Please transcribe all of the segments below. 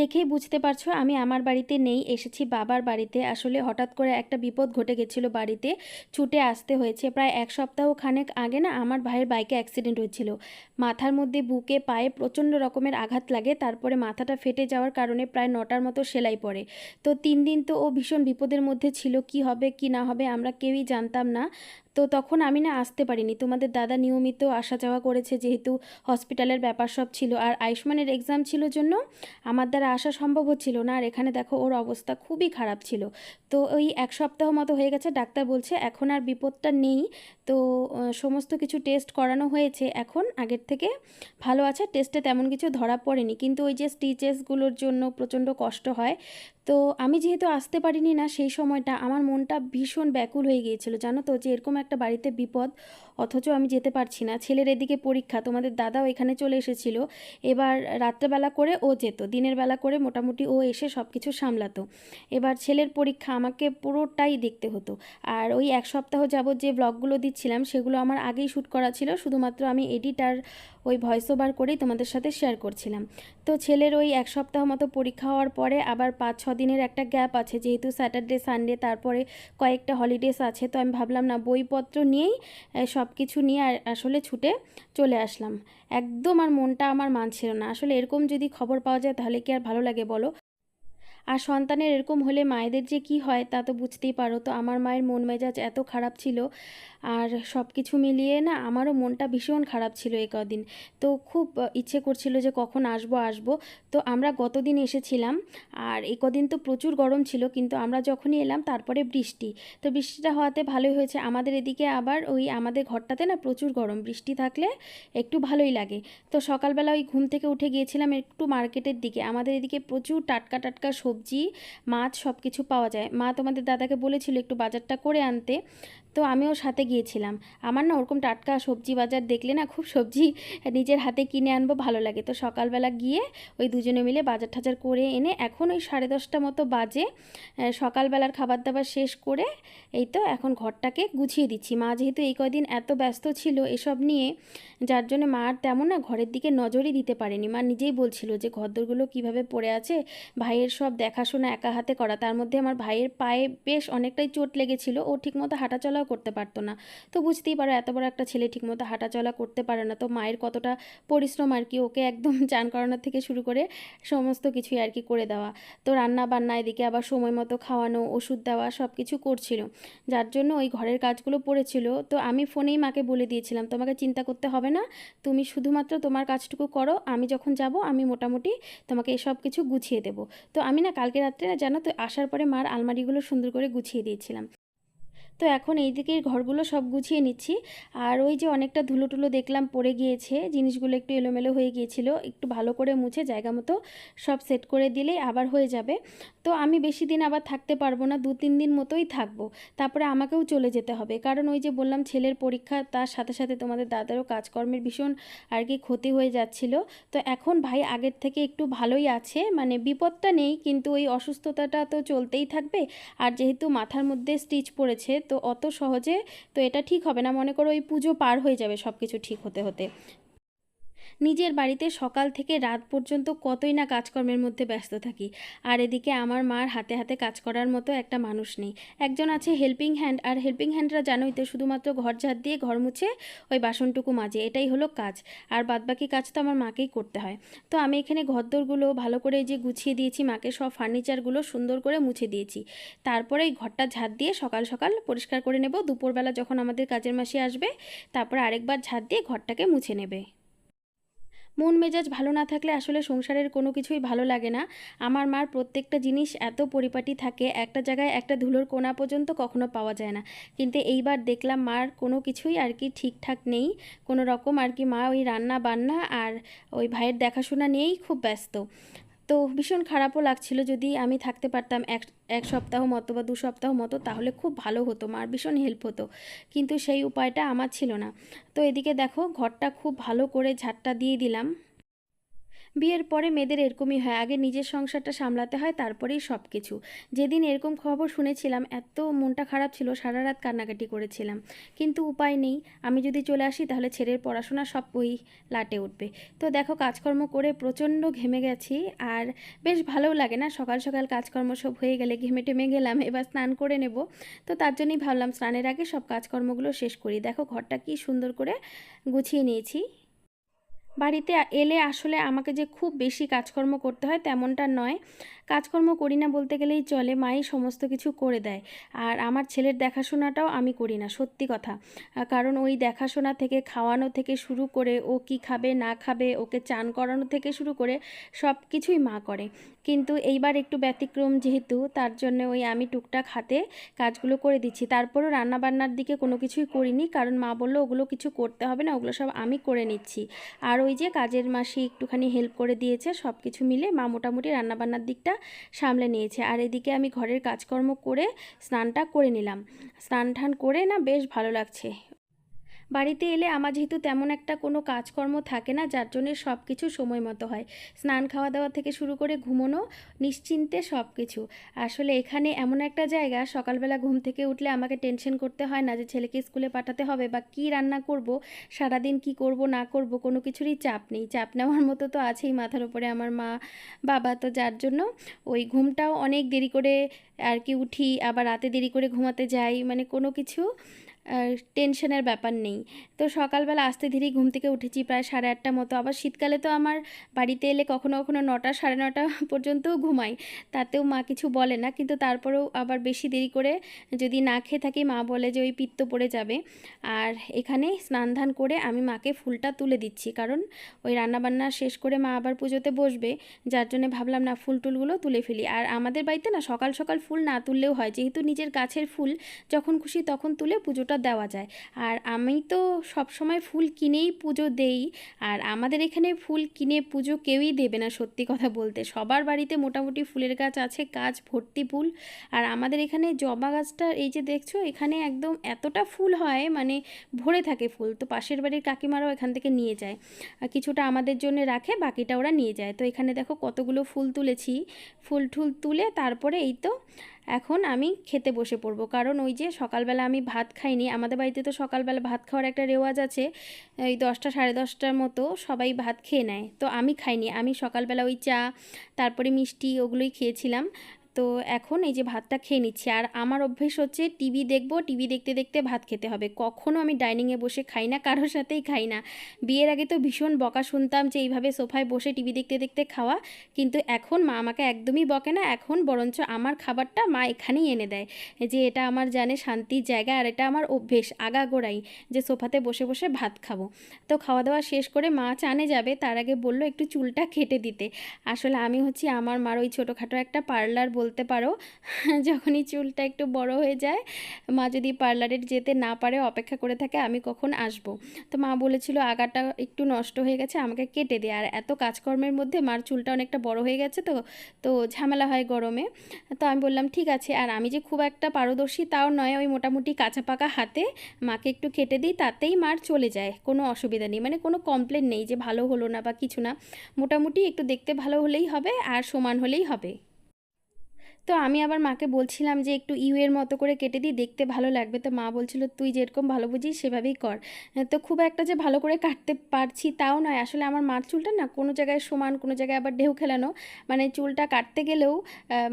দেখেই বুঝতে পারছ, আমি আমার বাড়িতে নেই, এসেছি বাবার বাড়িতে। আসলে হঠাৎ করে একটা বিপদ ঘটে গেছিল বাড়িতে, ছুটে আসতে হয়েছে। প্রায় এক সপ্তাহ খানেক আগে না আমার ভাইয়ের বাইকে অ্যাক্সিডেন্ট হয়েছিল। মাথার মধ্যে বুকে পায়ে প্রচণ্ড রকমের আঘাত লাগে, তারপরে মাথাটা ফেটে যাওয়ার কারণে প্রায় নটার মতো সেলাই পড়ে। তো তিন দিন তো ও ভীষণ বিপদের মধ্যে ছিল, কি হবে, কি না হবে আমরা কেউই জানতাম না। তো তখন আমি না আসতে পারিনি। তোমাদের দাদা নিয়মিত আসা যাওয়া করেছে যেহেতু হসপিটালের ব্যাপার সব ছিল। আর আয়ুষ্মানের এক্সাম ছিল জন্য আমার দ্বারা আসা সম্ভব হচ্ছিল না। আর এখানে দেখো ওর অবস্থা খুবই খারাপ ছিল। তো ওই এক সপ্তাহ মতো হয়ে গেছে, ডাক্তার বলছে এখন আর বিপদটা নেই। তো সমস্ত কিছু টেস্ট করানো হয়েছে। এখন আগের থেকে ভালো আছে। টেস্টে তেমন কিছু ধরা পড়েনি। কিন্তু ওই যে স্টিচেসগুলোর জন্য প্রচণ্ড কষ্ট হয়। তো আমি যেহেতু আসতে পারিনি না, সেই সময়টা আমার মনটা ভীষণ ব্যাকুল হয়ে গিয়েছিল, জানো তো? যে এরকম একটা বাড়িতে বিপদ অথচ আমি যেতে পারছি না। ছেলের এদিকে পরীক্ষা, তোমাদের দাদাও এখানে চলে এসেছিল। এবার রাত্রেবেলা করে ও যেত, দিনের বেলা করে মোটামুটি ও এসে সব কিছু সামলাতো। এবার ছেলের পরীক্ষা আমাকে পুরোটাই দেখতে হতো। আর ওই এক সপ্তাহ যাবৎ যে ব্লগগুলো দিচ্ছিলাম, সেগুলো আমার আগেই শ্যুট করা ছিল। শুধুমাত্র আমি এডিট আর ওই ভয়েস ওভার করেই তোমাদের সাথে শেয়ার করছিলাম। তো ছেলের ওই এক সপ্তাহ মতো পরীক্ষা হওয়ার পরে আবার পাঁচ ছ দিনের একটা গ্যাপ আছে। যেহেতু স্যাটারডে সানডে তারপরে কয়েকটা হলিডেস আছে, তো আমি ভাবলাম, না, বইপত্র নিয়েই সব কিছু নিয়ে আসলে ছুটে চলে আসলাম। একদম আর মনটা আমার মানছিল না। আসলে এরকম যদি খবর পাওয়া যায় তাহলে কি আর ভালো লাগে বলো? আর সন্তানের এরকম হলে মায়েদের যে কি হয় তা তো বুঝতেই পারো। তো আমার মায়ের মন মেজাজ এত খারাপ ছিল আর সব কিছু মিলিয়ে না আমারও মনটা ভীষণ খারাপ ছিল এই কদিন। তো খুব ইচ্ছে করছিল যে কখন আসব আসব। তো আমরা গতদিন এসেছিলাম আর এই কদিন তো প্রচুর গরম ছিল কিন্তু আমরা যখনই এলাম তারপরে বৃষ্টি। তো বৃষ্টিটা হওয়াতে ভালোই হয়েছে। আমাদের এদিকে আবার ওই আমাদের ঘরটাতে না প্রচুর গরম। বৃষ্টি থাকলে একটু ভালোই লাগে। তো সকালবেলা ওই ঘুম থেকে উঠে গিয়েছিলাম একটু মার্কেটের দিকে। আমাদের এদিকে প্রচুর টাটকা টাটকা সবজি মাছ সব কিছু পাওয়া যায়। মা তোমাদের দাদাকে বলেছিল একটু বাজারটা করে আনতে। তো আমিও সাথে গিয়েছিলাম। আমার না ওরকম টাটকা সবজি বাজার দেখলে না খুব সবজি নিজের হাতে কিনে আনব ভালো লাগে। তো সকালবেলা গিয়ে ওই দুজনে মিলে বাজার টাজার করে এনে এখন ওই সাড়ে দশটা মতো বাজে সকালবেলার খাবার দাবার শেষ করে এই তো এখন ঘরটাকে গুছিয়ে দিচ্ছি। মা যেহেতু এই কদিন এত ব্যস্ত ছিল এসব নিয়ে, যার জন্য মা আর তেমন না ঘরের দিকে নজরই দিতে পারেনি। মা নিজেই বলছিল যে ঘরদোরগুলো কীভাবে পড়ে আছে, ভাইয়ের সব দেখাশোনা একা হাতে করা। তার মধ্যে আমার ভাইয়ের পায়ে বেশ অনেকটাই চোট লেগেছিল। ও ঠিকমতো হাঁটাচলাও করতে পারতো না। তো বুঝতেই পারো, এত বড় একটা ছেলে ঠিকমতো হাঁটাচলা করতে পারে না। তো মায়ের কতটা পরিশ্রম আর কি, ওকে একদম চান করানোর থেকে শুরু করে সমস্ত কিছুই আর কি করে দেওয়া। তো রান্না বান্না এদিকে আবার সময় মতো খাওয়ানো, ওষুধ দেওয়া সব কিছু করছিল। যার জন্য ওই ঘরের কাজগুলো পড়েছিল। তো আমি ফোনেই মাকে বলে দিয়েছিলাম, তোমাকে চিন্তা করতে হবে না। তুমি শুধুমাত্র তোমার কাজটুকু করো। আমি যখন যাব, আমি মোটামুটি তোমাকে এসব কিছু গুছিয়ে দেবো। তো আমি না কালকে রাত্রে না জানো তো, আসার পরে মার আলমারিগুলো সুন্দর করে গুছিয়ে দিয়েছিলাম। তো এখন এই দিকের ঘরগুলো সব গুছিয়ে নিচ্ছি। আর ওই যে অনেকটা ধুলো টুলো দেখলাম পড়ে গিয়েছে, জিনিসগুলো একটু এলোমেলো হয়ে গিয়েছিল, একটু ভালো করে মুছে জায়গা মতো সব সেট করে দিলেই আবার হয়ে যাবে। তো আমি বেশি দিন আবার থাকতে পারব না, দু তিন দিন মতোই থাকব। তারপরে আমাকেও চলে যেতে হবে। কারণ ওই যে বললাম ছেলের পরীক্ষা, তার সাথে সাথে তোমাদের দাদারও কাজকর্মের ভীষণ আর কি ক্ষতি হয়ে যাচ্ছিল। তো এখন ভাই আগের থেকে একটু ভালোই আছে মানে বিপদটা নেই, কিন্তু ওই অসুস্থতাটা তো চলতেই থাকবে। আর যেহেতু মাথার মধ্যে স্টিচ পড়েছে তো অত সহজে তো এটা ঠিক হবে না। মনে করো ওই পুজো পার হয়ে যাবে সব কিছু ঠিক হতে হতে। নিজের বাড়িতে সকাল থেকে রাত পর্যন্ত কতই না কাজকর্মের মধ্যে ব্যস্ত থাকি। আর এদিকে আমার মার হাতে হাতে কাজ করার মতো একটা মানুষ নেই। একজন আছে হেল্পিং হ্যান্ড আর হেল্পিং হ্যান্ডরা জানোই তো, শুধুমাত্র ঘর ঝাড় দিয়ে ঘর মুছে ওই বাসনটুকু মাজে, এটাই হলো কাজ। আর বাদবাকি কাজ তো আমার মাকেই করতে হয়। তো আমি এখানে ঘরদোরগুলো ভালো করে যে গুছিয়ে দিয়েছি, মাকে সব ফার্নিচারগুলো সুন্দর করে মুছে দিয়েছি। তারপরে এই ঘরটা ঝাড় দিয়ে সকাল সকাল পরিষ্কার করে নেব। দুপুরবেলা যখন আমাদের কাজের মাসি আসবে, তারপরে আরেকবার ঝাড় দিয়ে ঘরটাকে মুছে নেবে। মন মেজাজ ভালো না থাকলে আসলে সংসারের কোনো কিছুই ভালো লাগে না। আমার মার প্রত্যেকটা জিনিস এত পরিপাটি থাকে, একটা জায়গায় একটা ধুলোর কোনা পর্যন্ত কখনো পাওয়া যায় না। কিন্তু এইবার দেখলাম মার কোনো কিছুই আর কি ঠিকঠাক নেই। কোনো রকম আর কি মা ওই রান্না বান্না আর ওই ভাইয়ের দেখাশোনা নিয়েই খুব ব্যস্ত। তো ভীষণ খারাপও লাগছিল যদি আমি থাকতে পারতাম এক এক সপ্তাহ মতো বা দু সপ্তাহ মতো, তাহলে খুব ভালো হতো মার ভীষণ হেল্প হতো। কিন্তু সেই উপায়টা আমার ছিল না। তো এদিকে দেখো, ঘরটা খুব ভালো করে ঝাড়টা দিয়ে দিলাম। বিয়ের পরে মেয়েদের এরকমই হয়। আগে নিজের সংসারটা সামলাতে হয়, তারপরেই সব কিছু যেদিন এরকম খবর শুনেছিলাম, এত মনটা খারাপ ছিল, সারা রাত কান্নাকাটি করেছিলাম। কিন্তু উপায় নেই। আমি যদি চলে আসি, তাহলে ছেলের পড়াশোনা সব ওই লাটে উঠবে। তো দেখো, কাজকর্ম করে প্রচণ্ড ঘেমে গেছি। আর বেশ ভালোও লাগে না। সকাল সকাল কাজকর্ম সব হয়ে গেলে ঘেমে টেমে গেলাম, এবার স্নান করে নেব। তো তার জন্যই ভাবলাম, স্নানের আগে সব কাজকর্মগুলো শেষ করি। দেখো, ঘরটা কি সুন্দর করে গুছিয়ে নিয়েছি। বাড়িতে এলে আসলে আমাকে যে খুব বেশি কাজকর্ম করতে হয় তেমনটা নয়। কাজকর্ম করি না বলতে গেলেই চলে, মাই সমস্ত কিছু করে দেয়। আর আমার ছেলের দেখাশোনাটাও আমি করি না, সত্যি কথা। কারণ ওই দেখাশোনা থেকে, খাওয়ানো থেকে শুরু করে, ও কি খাবে, না খাবে, ওকে চান করানো থেকে শুরু করে সব কিছুই মা করে। কিন্তু এইবার একটু ব্যতিক্রম যেহেতু, তার জন্য ওই আমি টুকটাক হাতে কাজগুলো করে দিচ্ছি। তারপরও রান্নাবান্নার দিকে কোনো কিছুই করিনি, কারণ মা বলল ওগুলো কিছু করতে হবে না, ওগুলো সব আমি করে নিচ্ছি। আর ওই যে কাজের মাসি একটুখানি হেল্প করে দিয়েছে, সব কিছু মিলে মা মোটামুটি রান্নাবান্নার দিকটা সামলে নিয়েছে। আর এদিকে আমি ঘরের কাজকর্ম করে স্নানটা করে নিলাম। স্নান টান করে না বেশ ভালো লাগছে। বাড়িতে এলে আমার যেহেতু তেমন একটা কোনো কাজকর্ম থাকে না, যার জন্য সব কিছু সময় মতো হয়। স্নান খাওয়া দাওয়া থেকে শুরু করে ঘুমোনো নিশ্চিন্তে সব কিছু আসলে এখানে এমন একটা জায়গা, সকালবেলা ঘুম থেকে উঠলে আমাকে টেনশন করতে হয় না যে ছেলেকে স্কুলে পাঠাতে হবে বা কি রান্না করব, সারাদিন কি করব, না করব, কোনো কিছুরই চাপ নেই। চাপ নেওয়ার মতো তো আছেই মাথার উপরে আমার মা, বাবা, তো যার জন্য ওই ঘুমটাও অনেক দেরি করে আর কি উঠি, আবার রাতে দেরি করে ঘুমাতে যাই মানে কোনো কিছু টেনশনের ব্যাপার নেই। তো সকালবেলা আস্তে ধীরে ঘুম থেকে উঠেছি প্রায় সাড়ে আটটা মতো। আবার শীতকালে তো আমার বাড়িতে এলে কখনো কখনো নটা, সাড়ে নটা পর্যন্তও ঘুমাই। তাতেও মা কিছু বলে না। কিন্তু তারপরেও আবার বেশি দেরি করে যদি না খেয়ে থাকি, মা বলে যে ওই পিত্ত পড়ে যাবে। আর এখানে স্নান ধান করে আমি মাকে ফুলটা তুলে দিচ্ছি। কারণ ওই রান্নাবান্না শেষ করে মা আবার পুজোতে বসবে। যার জন্য ভাবলাম, না, ফুল টুলগুলো তুলে ফেলি। আর আমাদের বাড়িতে না সকাল সকাল ফুল না তুললেও হয়। যেহেতু নিজের গাছের ফুল যখন খুশি তখন তুলে পুজোটা দেওয়া যায়। আর আমি তো সব সময় ফুল কিনেই পুজো দেই। আর আমাদের এখানে ফুল কিনে পুজো কেউই দেবে না, সত্যি কথা বলতে। সবার বাড়িতে মোটামুটি ফুলের গাছ আছে, গাছ ভর্তি ফুল। আর আমাদের এখানে জবা গাছটা, এই যে দেখছ, এখানে একদম এতটা ফুল হয় মানে ভরে থাকে ফুল। তো পাশের বাড়ির কাকিমারাও এখান থেকে নিয়ে যায়। আর কিছুটা আমাদের জন্য রাখে, বাকিটা ওরা নিয়ে যায়। তো এখানে দেখো কতগুলো ফুল তুলেছি। ফুল টুল তুলে তারপরে এই তো এখন আমি খেতে বসে পড়ব। কারণ ওই যে সকালবেলা আমি ভাত খাইনি, আমাদের বাড়িতে তো সকালবেলা ভাত খাওয়ার একটা রেওয়াজ আছে ওই দশটা সাড়ে দশটার মতো সবাই ভাত খেয়ে নেয়। তো আমি খাইনি, আমি সকালবেলা ওই চা, তারপরে মিষ্টি ওগুলোই খেয়েছিলাম। তো এখন এই যে ভাতটা খেয়ে নিচ্ছি। আর আমার অভ্যেস হচ্ছে টিভি দেখব, টিভি দেখতে দেখতে ভাত খেতে হবে। কখনও আমি ডাইনিংয়ে বসে খাই না, কারোর সাথেই খাই না। বিয়ের আগে তো ভীষণ বকা শুনতাম যে এইভাবে সোফায় বসে টিভি দেখতে দেখতে খাওয়া। কিন্তু এখন মা আমাকে একদমই বকে না, এখন বরঞ্চ আমার খাবারটা মা এখানেই এনে দেয়। যে এটা আমার জানে শান্তির জায়গা আর এটা আমার অভ্যেস, আগাগোড়াই যে সোফাতে বসে বসে ভাত খাব। তো খাওয়া দাওয়া শেষ করে মা চানে যাবে, তার আগে বলল একটু চুলটা কেটে দিতে। আসলে আমি হচ্ছি আমার মার ওই ছোটোখাটো একটা পার্লার বলতে পারো, যখনই চুলটা একটু বড় হয়ে যায়, মা যদি পার্লারে যেতে না পারে, অপেক্ষা করে থাকে, আমি কখন আসব? তো মা বলেছিল আগাটা একটু নষ্ট হয়ে গেছে, আমাকে কেটে দে। আর এত কাজকর্মের মধ্যে মার চুলটা অনেকটা বড় হয়ে গেছে তো তো ঝামেলা হয় গরমে। তো আমি বললাম, ঠিক আছে। আর আমি যে খুব একটা পারদর্শী তাও নয়, ওই মোটামুটি কাঁচা পাকা হাতে মাকে একটু কেটে দিই, তাতেই মার চলে যায়, কোনো অসুবিধা নেই। মানে কোনো কমপ্লেন নেই যে ভালো হলো না বা কিছু না। মোটামুটি একটু দেখতে ভালো হলেই হবে, আর সমান হলেই হবে। তো আমি আবার মাকে বলছিলাম যে একটু ইউয়ের মতো করে কেটে দিই, দেখতে ভালো লাগবে। তো মা বলছিল, তুই যেরকম ভালো বুঝিস, সেভাবেই কর। তো খুব একটা যে ভালো করে কাটতে পারছি তাও নয়। আসলে আমার মার চুলটা না কোনো জায়গায় সমান, কোনো জায়গায় আবার ঢেউ খেলানো। মানে চুলটা কাটতে গেলেও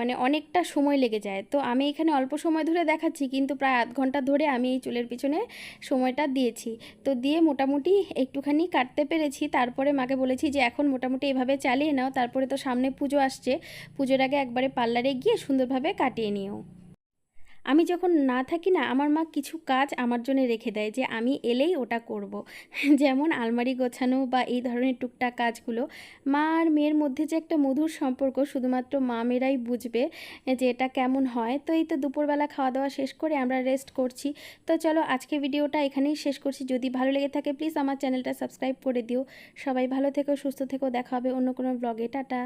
মানে অনেকটা সময় লেগে যায়। তো আমি এখানে অল্প সময় ধরে দেখাচ্ছি, কিন্তু প্রায় আধ ঘণ্টা ধরে আমি এই চুলের পিছনে সময়টা দিয়েছি। তো দিয়ে মোটামুটি একটুখানি কাটতে পেরেছি। তারপরে মাকে বলেছি যে, এখন মোটামুটি এভাবে চালিয়ে নাও। তারপরে তো সামনে পুজো আসছে। পুজোর আগে একবারে পার্লারে গিয়ে সুন্দরভাবে কাটিয়ে নিও। আমি যখন না থাকি না, আমার মা কিছু কাজ আমার জন্য রেখে দেয় যে আমি এলেই ওটা করব। যেমন আলমারি গোছানো বা এই ধরনের টুকটাক কাজগুলো, মা আর মেয়ের মধ্যে যে একটা মধুর সম্পর্ক শুধুমাত্র মা মেয়েরাই বুঝবে যে এটা কেমন হয়। তো এই তো দুপুরবেলা খাওয়া দাওয়া শেষ করে আমরা রেস্ট করছি। তো চলো আজকে ভিডিওটা এখানেই শেষ করছি। যদি ভালো লেগে থাকে প্লিজ আমার চ্যানেলটা সাবস্ক্রাইব করে দিও। সবাই ভালো থেকো, সুস্থ থেকো, দেখা হবে অন্য কোনো ব্লগে টাটা।